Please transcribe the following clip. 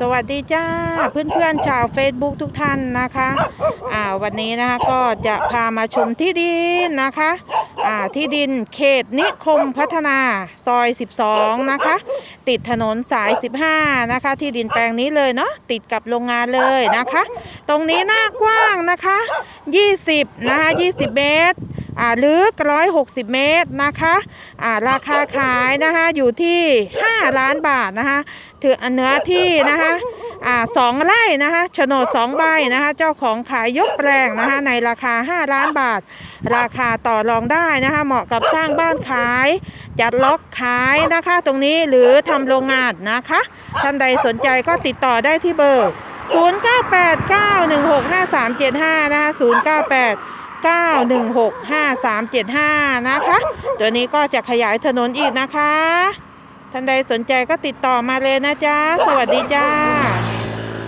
สวัสดีจ้าเพื่อนๆชาว Facebook ทุกท่านนะคะอ่าวันนี้นะคะก็จะพามาชมที่ดินนะคะอ่าที่ดินเขตนิคมพัฒนาซอย 12 นะคะ ติดถนนสาย 15 นะคะ ที่ดินแปลงนี้เลยเนาะติดกับโรงงานเลยนะคะ ตรงนี้หน้ากว้างนะคะ 20 นะคะ 20 เมตร อ่าลึก160เมตรนะคะอ่าราคาขายนะคะอยู่ที่5ล้านบาทนะคะถือเนื้อที่นะคะอ่าสองไร่นะคะโฉนด2ใบนะคะเจ้าของขายยกแปลงนะคะในราคา5ล้านบาท ราคาต่อรองได้นะคะเหมาะกับสร้างบ้านขายจัดล็อกขายนะคะตรงนี้หรือทำโรงงานนะคะท่านใดสนใจก็ติดต่อได้ที่เบอร์ 0989165375 นะคะ 098 9165375 นะคะ ตัวนี้ก็จะขยายถนนอีกนะคะ ท่านใดสนใจก็ติดต่อมาเลยนะจ๊ะ สวัสดีจ้า